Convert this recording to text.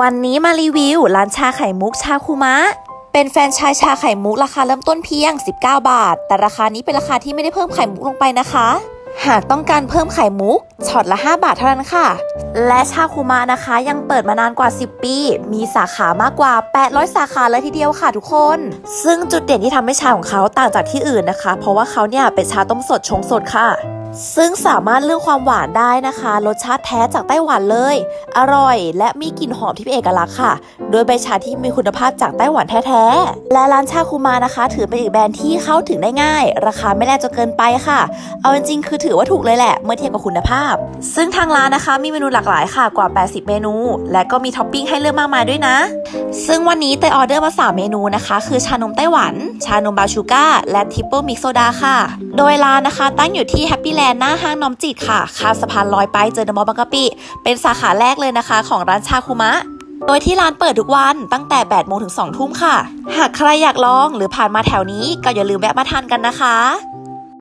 วันนี้มารีวิวร้านชาไข่มุกชาคุมะ เป็นแฟนชายชาไข่มุกราคาเริ่มต้นเพียง 19 บาท แต่ราคานี้เป็นราคาที่ไม่ได้เพิ่มไข่มุกลงไปนะคะ หากต้องการเพิ่มไข่มุกช็อตละ 5 บาทเท่านั้นค่ะ และชาคุมะนะคะ ยังเปิดมานานกว่า 10 ปี มีสาขามากกว่า 800 สาขาเลยทีเดียวค่ะทุกคน ซึ่งจุดเด่นที่ทำให้ชาของเขาต่างจากที่อื่นนะคะ เพราะว่าเขาเนี่ยเป็นชาต้มสดชงสดค่ะ ซึ่งสามารถเลือกความหวานได้นะคะ รสชาติแท้จากไต้หวันเลย อร่อย และมีกลิ่นหอมที่เป็นเอกลักษณ์ค่ะ โดยใบชาที่มีคุณภาพจากไต้หวันแท้ๆ และร้านชาคูมานะคะ ถือเป็นอีกแบรนด์ที่เข้าถึงได้ง่าย ราคาไม่แรงจนเกินไปค่ะ เอาจริงๆคือถือว่าถูกเลยแหละ เมื่อเทียบกับคุณภาพ ซึ่งทางร้านนะคะมีเมนูหลากหลายค่ะกว่า 80 เมนู และก็มีท็อปปิ้งให้เลือกมากมายด้วยนะ ซึ่งวันนี้เตยออเดอร์มา 3 เมนูนะคะ คือชานมไต้หวัน ชานมบาชูก้า และทิปเปิลมิกโซดาค่ะ โดยร้านนะคะ ตั้งอยู่ที่แฮปปี้แลนด์หน้าห้างน้อมจิตค่ะข้ามสะพานลอยไปเจอเดอะมอลล์บางกะปิ เป็นสาขาแรกเลยนะคะ ของร้านชาคุมะโดยที่ร้านเปิดทุกวันตั้งแต่ 8 โมงถึง 2 ทุ่มค่ะ หากใครอยากลองหรือผ่านมาแถวนี้ก็อย่าลืมแวะมาทานกันนะคะ